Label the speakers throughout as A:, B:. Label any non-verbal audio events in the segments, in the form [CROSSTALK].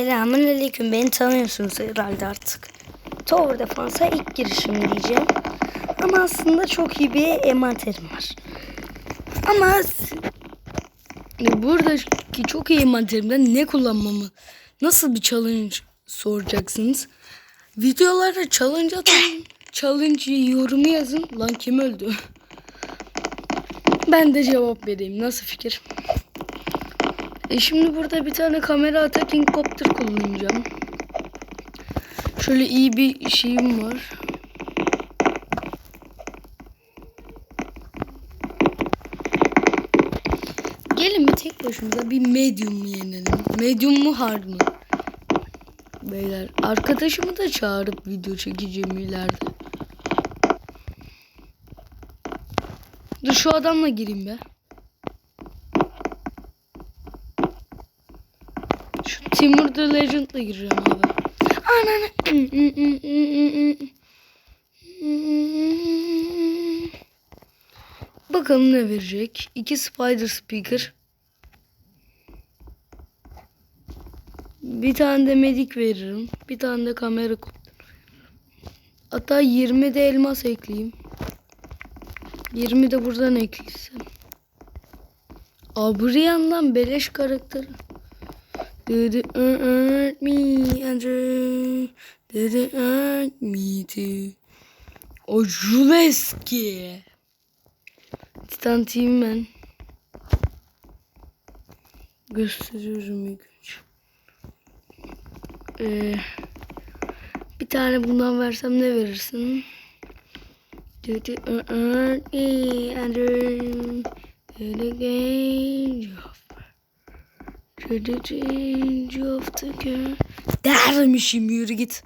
A: Selamünaleyküm. Beni tanıyorsunuz herhalde artık. Tower Defense'a ilk girişim diyeceğim. Ama aslında çok iyi bir envanterim var. Ama buradaki çok iyi envanterimden ne kullanmamı, nasıl bir challenge soracaksınız. Videolara challenge atın. challenge yorumu yazın. Lan kim öldü? Ben de cevap vereyim. Nasıl fikir? E şimdi burada bir tane kamera attacking copter kullanacağım. Şöyle iyi bir şeyim var. Gelin bir tek başımıza bir medium yenelim? Medium mu hard mı? Beyler arkadaşımı da çağırıp video çekeceğim ileride. Dur şu adamla gireyim be. Şu Timur the Legend'la gireceğim abi. Ananı. Bakalım ne verecek. İki Spider Speaker. Bir tane de medik veririm. Bir tane de kamera. Hatta 20 de elmas ekleyeyim. 20 de buradan ekleyeceğim. Abrian'dan beleş karakteri. Did it hurt me, Andrew? Did it hurt me too? O Juleski. Titan Team ben. Gösteriyorum ilk. Ee, bir tane bundan versem ne verirsin? Did it hurt me, Andrew? Did it To the change of the girl. Dermişim yürü git.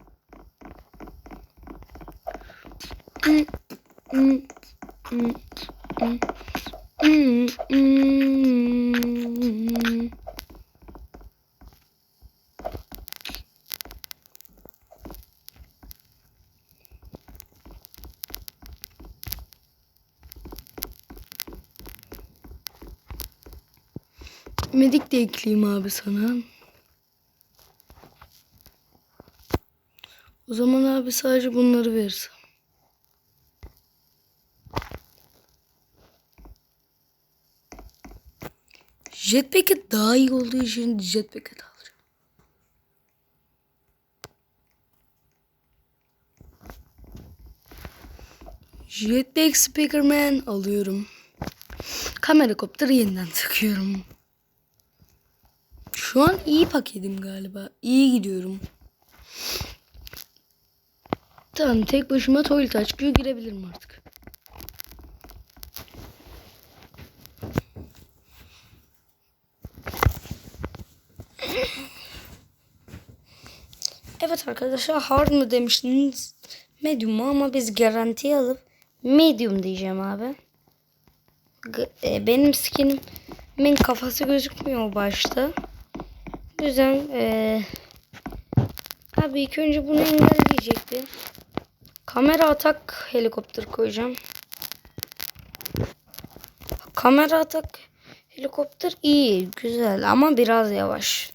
A: Medik de ekleyeyim abi sana. O zaman abi sadece bunları verirsen. Jetpack'e daha iyi olduğu için jetpack'e de alacağım. Jetpack Speakerman alıyorum. Kamera kopteri yeniden takıyorum. Şu an iyi paketim galiba. İyi gidiyorum. Tamam tek başıma tuvalet açıkıyor girebilirim artık. Evet arkadaşlar hard mı demiştiniz? Medium mu ama biz garantiye alıp medium diyeceğim abi. G- e, benim skinimin kafası gözükmüyor başta. O yüzden e, abi ilk önce bunu engelleyecekti. Kamera atak helikopter koyacağım. Kamera atak helikopter iyi, güzel ama biraz yavaş.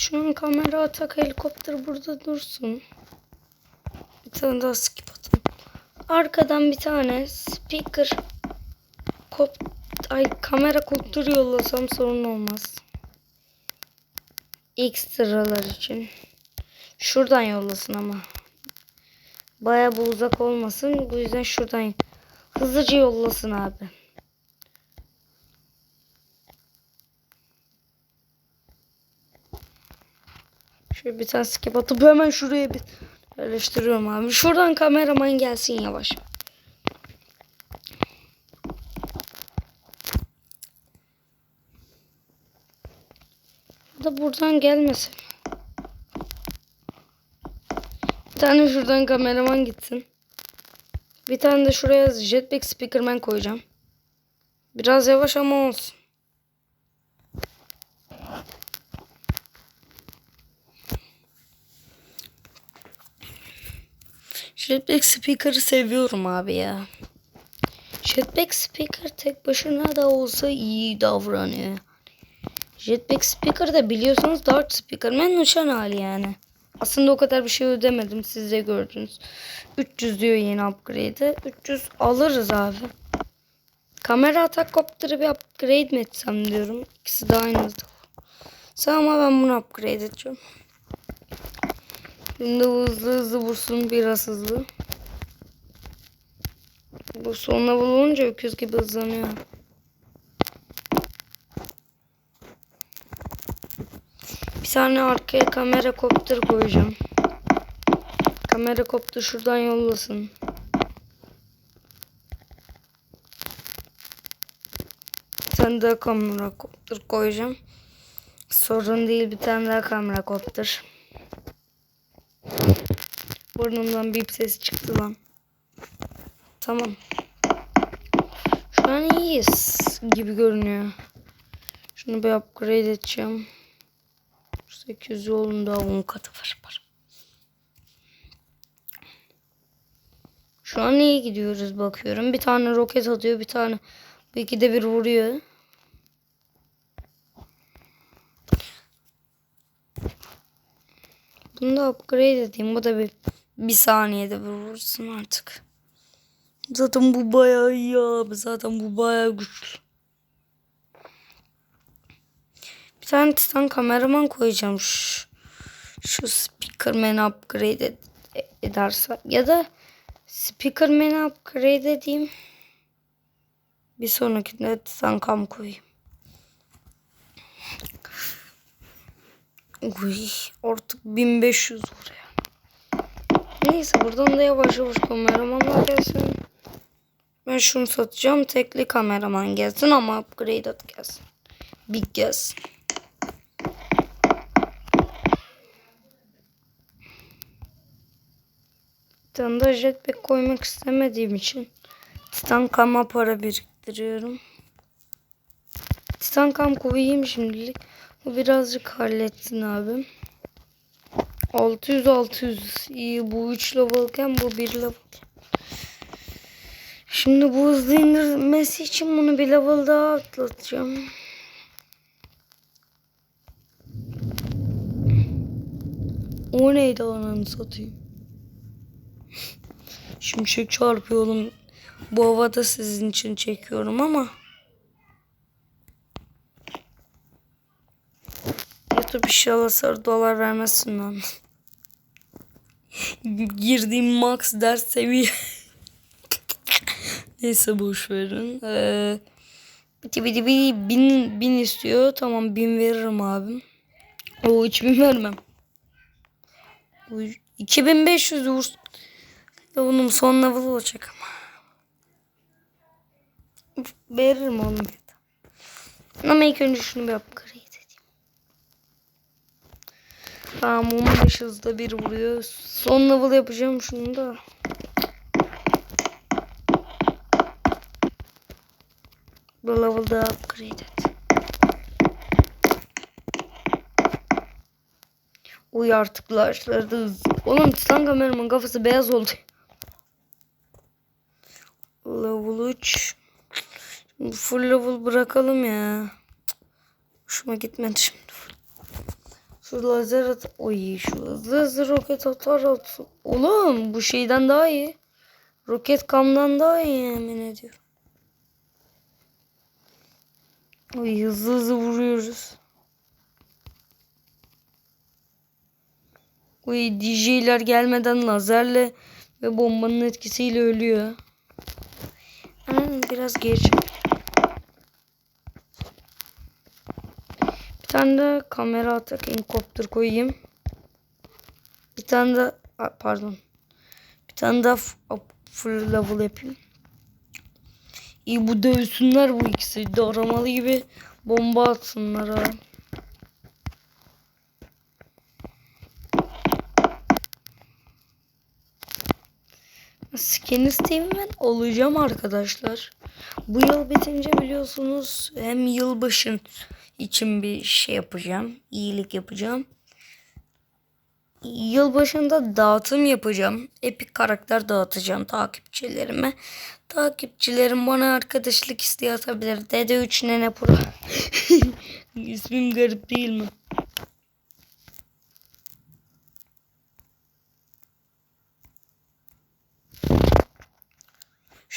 A: Şu an kamera atak helikopter burada dursun. Bir tane daha skip atın. Arkadan bir tane speaker kop ay kamera koptur yollasam sorun olmaz. Ekstralar için. Şuradan yollasın ama. Baya bu uzak olmasın. Bu yüzden şuradan hızlıca yollasın abi. Şöyle bir tane skip atıp hemen şuraya bir yerleştiriyorum abi. Şuradan kameraman gelsin yavaş. Da buradan gelmesin. Bir tane şuradan kameraman gitsin. Bir tane de şuraya jetpack speakerman koyacağım. Biraz yavaş ama olsun. Jetpack Speaker'ı seviyorum abi ya. Jetpack Speaker tek başına da olsa iyi davranıyor. Jetpack Speaker da biliyorsunuz Dark Speakerman uçan hali yani. Aslında o kadar bir şey ödemedim siz de gördünüz. 300 diyor yeni upgrade'e. 300 alırız abi. Kamera atak kopturu bir upgrade mi etsem diyorum. İkisi de aynı hızda. Ama ben bunu upgrade edeceğim. Şimdi hızlı hızlı vursun biraz hızlı. Bu sonuna bulunca öküz gibi hızlanıyor. Bir tane arkaya kamera kopter koyacağım. Kamera koptu şuradan yollasın. Bir tane daha kamera kopter koyacağım. Sorun değil bir tane daha kamera kopter. Burnumdan bip sesi çıktı lan. Tamam. Şu an iyiyiz gibi görünüyor. Şunu bir upgrade edeceğim. 800 yolun daha 10 katı var. var. Şu an iyi gidiyoruz bakıyorum. Bir tane roket atıyor bir tane. Bu ikide bir vuruyor. Bunu da upgrade edeyim. Bu da bir, bir saniyede bir vursun artık. Zaten bu bayağı iyi abi. Zaten bu bayağı güçlü. Bir tane titan kameraman koyacağım. Şu, şu speakerman'ı upgrade ed ederse. Ya da speakerman'ı upgrade edeyim. Bir sonrakinde titan kam koyayım. Uy, artık 1500 buraya. Neyse buradan da yavaş yavaş kameramanlar gelsin. Ben şunu satacağım. Tekli kameraman gelsin ama upgrade at gelsin. Big gelsin. De jetpack koymak istemediğim için Titan Kam'a para biriktiriyorum. Titan Kam koyayım şimdilik. Birazcık hallettin abi. 600 600 iyi bu 3 levelken bu 1 level. Şimdi bu hızlı indirmesi için bunu bir level daha atlatacağım. O neydi ananı satayım. Şimşek çarpıyor oğlum. Bu havada sizin için çekiyorum ama. YouTube inşallah sarı dolar vermesin lan. Girdiğim max ders seviye. [LAUGHS] Neyse boş verin. Ee, biti bin, bin istiyor. Tamam bin veririm abim. O hiç bin vermem. Bu 2500 vursun. Ya bunun son level olacak ama. Veririm oğlum. Ama ilk önce şunu bir upgrade edeyim. Tamam 15 hızda bir vuruyor. Son level yapacağım şunu da. Bu level daha upgrade et. Uy artık laşlarda. Oğlum Titan kameramın kafası beyaz oldu. Level 3. Şimdi full level bırakalım ya. Hoşuma gitmedi. Şu lazer at. Oy şu hızlı roket atar at. Oğlum bu şeyden daha iyi. Roket kamdan daha iyi yemin ediyorum. Oy hızlı hızlı vuruyoruz. Oy DJ'ler gelmeden lazerle ve bombanın etkisiyle ölüyor. Anam biraz geri çek. Bir tane de kamera atak helikopter koyayım. Bir tane de pardon. Bir tane daha full level yapayım. İyi bu dövsünler bu ikisi. Daramalı gibi bomba atsınlar ha. Skin isteğimi ben olacağım arkadaşlar. Bu yıl bitince biliyorsunuz hem yılbaşın için bir şey yapacağım. iyilik yapacağım. yılbaşında dağıtım yapacağım. Epik karakter dağıtacağım takipçilerime. Takipçilerim bana arkadaşlık isteği atabilir. Dede 3 Nene Pro. [LAUGHS] İsmim garip değil mi?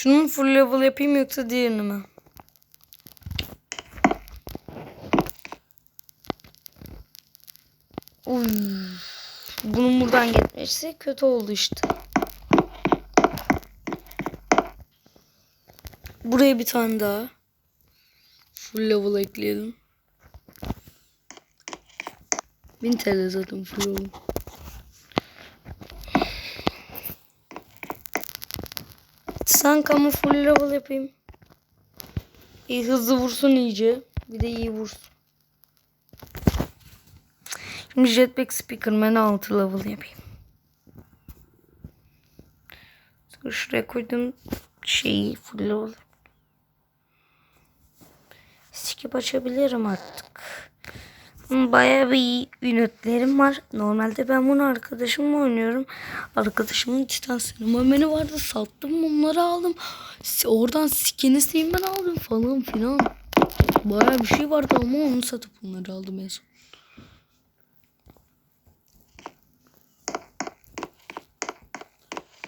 A: Şunun full level yapayım yoksa diğerini mi? Uy. Bunun buradan gitmesi kötü oldu işte. Buraya bir tane daha. Full level ekleyelim. 1000 TL zaten full level. Sen kamu full level yapayım. İyi hızlı vursun iyice. Bir de iyi vursun. Şimdi Jetpack Speakerman'ı 6 level yapayım. Şuraya koydum şeyi full level. Skip açabilirim artık. Bayağı bir ünitlerim var. Normalde ben bunu arkadaşımla oynuyorum. Arkadaşımın Titan Sinemameni vardı. Sattım onları aldım. Oradan skin'i ben aldım falan filan. Bayağı bir şey vardı ama onu satıp onları aldım en son.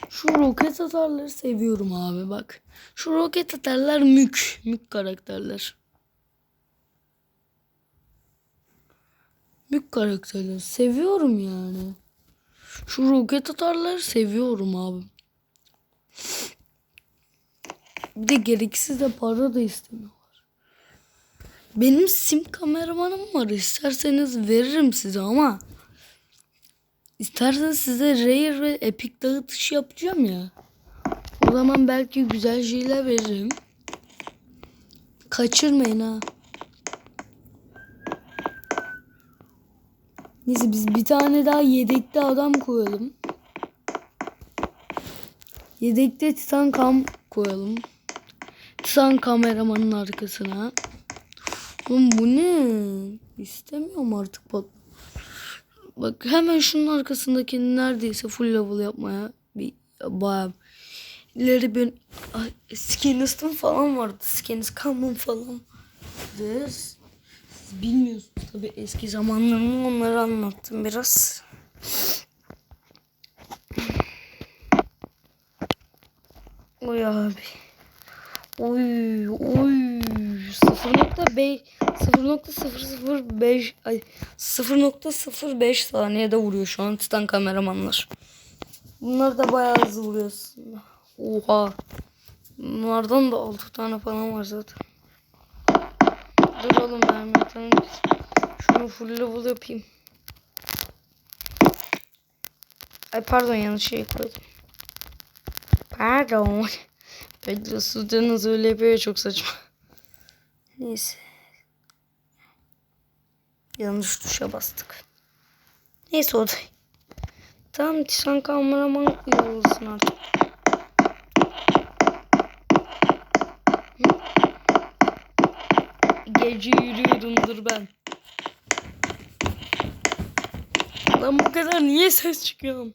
A: Şu roket atarları seviyorum abi bak. Şu roket atarlar mük. Mük karakterler. Mük karakterler. Seviyorum yani. Şu roket atarları seviyorum abi. Bir de gereksiz de para da istemiyorlar. Benim sim kameramanım var. İsterseniz veririm size ama İsterseniz size rare ve epic dağıtış yapacağım ya. O zaman belki güzel şeyler veririm. Kaçırmayın ha. Neyse biz bir tane daha yedekte adam koyalım. Yedekte Titan Kam koyalım. Titan kameramanın arkasına. Oğlum bu ne? İstemiyorum artık pat. Bak hemen şunun arkasındaki neredeyse full level yapmaya bir bayağı ileri bir ay, Skinist'ın falan vardı. Skinist Common falan. Siz bilmiyorsunuz tabi eski zamanlarımı onları anlattım biraz. Oy abi. Oy oy 0.5 0.005 ay 0.05 saniyede vuruyor şu an Titan kameramanlar. Bunlar da bayağı hızlı vuruyor aslında. Oha. Bunlardan da 6 tane falan var zaten. Dur oğlum ben tane şunu full level yapayım. Ay pardon yanlış şey koydum. Pardon. [LAUGHS] Pedro Sudanız öyle yapıyor çok saçma. Neyse. Yanlış tuşa bastık. Neyse o da. Tamam Tisan kameraman yorulsun artık. Gece yürüyordumdur ben. Lan bu kadar niye ses çıkıyor?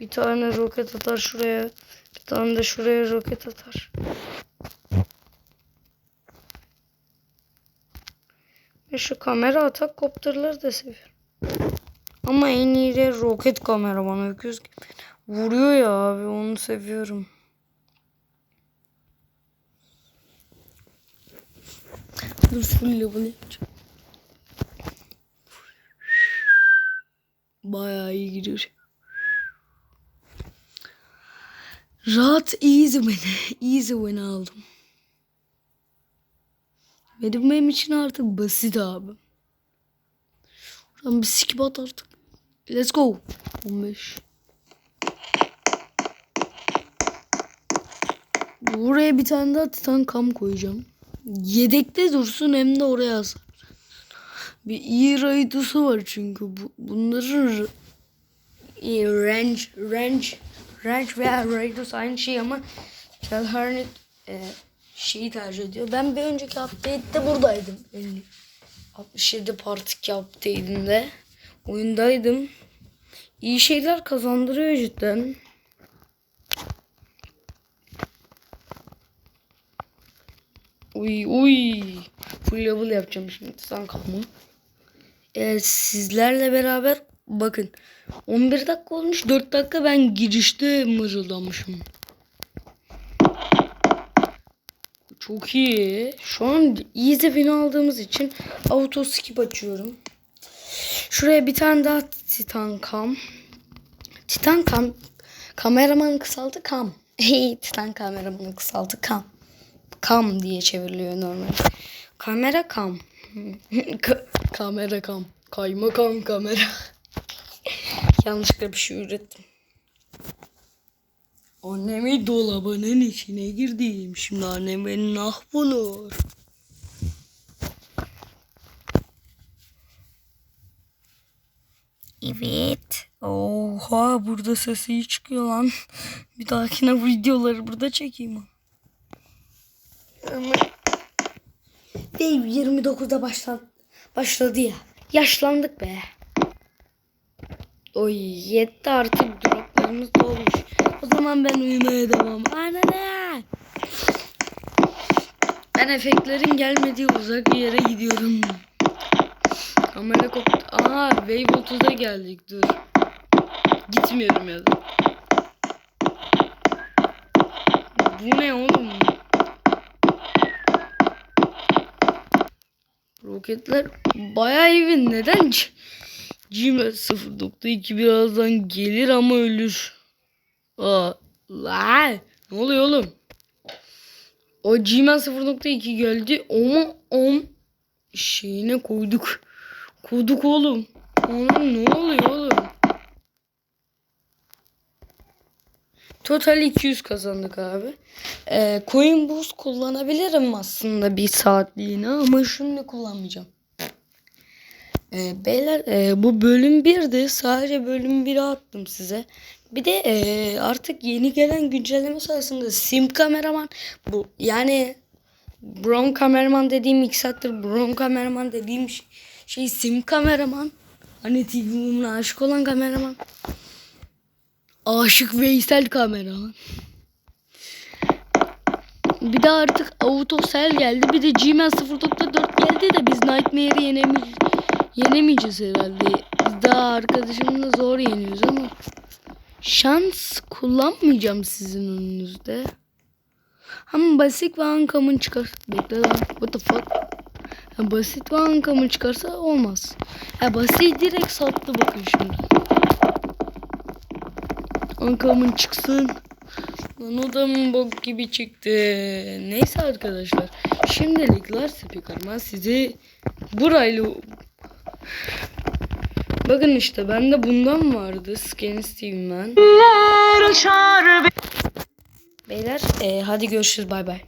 A: Bir tane roket atar şuraya. Bir tane de şuraya roket atar. Ve şu kamera atak kopterları da seviyorum. Ama en iyi de roket kamera bana öküz gibi. Vuruyor ya abi onu seviyorum. Dur full level yapacağım. Bayağı iyi gidiyor. Rahat easy win. Easy win aldım. Benim benim için artık basit abi. Şuradan bir skip at artık. Let's go. 15. Buraya bir tane daha titan kam koyacağım. Yedekte dursun hem de oraya asar. Bir iyi raydusu var çünkü bu, bunların range range range veya raydus aynı şey ama Kelharnik e, şeyi tercih ediyor. Ben bir önceki update'de buradaydım. Yani 67 partik elinde. Oyundaydım. İyi şeyler kazandırıyor cidden. Uy uy. Full level yapacağım şimdi sen kalma. Ee, sizlerle beraber bakın 11 dakika olmuş 4 dakika ben girişte mırıldamışım. Çok iyi. Şu an easy win aldığımız için auto skip açıyorum. Şuraya bir tane daha titan kam. Titan kam. Kameraman kısaltı kam. [LAUGHS] Hey titan kameramanın kısaltı kam. Kam diye çevriliyor normal. Kamera kam. Ka- [LAUGHS] kamera kam. Kaymakam kamera. [LAUGHS] Yanlışlıkla bir şey ürettim. Annemi dolabının içine girdim. Şimdi annem beni nah bulur. Evet. Oha burada sesi çıkıyor lan. Bir dahakine videoları burada çekeyim. Ama... Dave 29'da başladı, başladı ya. Yaşlandık be. Oy yetti artık droplarımız dolmuş. O zaman ben uyumaya devam. Anne. Ben efektlerin gelmediği uzak bir yere gidiyorum. Kamera koptu. Aa Wave 30'a geldik dur. Gitmiyorum ya da. Bu ne oğlum? Roketler bayağı iyi. Neden? C- Gmail 0.2 birazdan gelir ama ölür. Aa, la, ne oluyor oğlum? O Gmail 0.2 geldi ama om şeyine koyduk. Koyduk oğlum. Oğlum ne oluyor oğlum? Total 200 kazandık abi. Ee, coin boost kullanabilirim aslında bir saatliğine ama şimdi kullanmayacağım. Ee, beyler e, bu bölüm 1'di. Sadece bölüm 1'i attım size. Bir de e, artık yeni gelen güncelleme sayesinde sim kameraman bu yani Brown kameraman dediğim iki saattir Brown kameraman dediğim şey, şey sim kameraman. Hani TV Woman'a aşık olan kameraman. Aşık Veysel kameraman. Bir de artık Autosel geldi. Bir de Gmail 0.4 geldi de biz Nightmare'i yenemi yenemeyeceğiz herhalde. Biz daha arkadaşımla zor yeniyoruz ama şans kullanmayacağım sizin önünüzde. Ama basit ve ankamın çıkar. Bekle lan. What the fuck? Basit ve ankamın çıkarsa olmaz. Ha, basit direkt sattı bakın şimdi. Ankamın çıksın. Lan o da mı bok gibi çıktı. Neyse arkadaşlar. Şimdilik Lars Speaker'man sizi burayla Bakın işte bende bundan vardı. Scan Steve'man. Beyler e, hadi görüşürüz bay bay.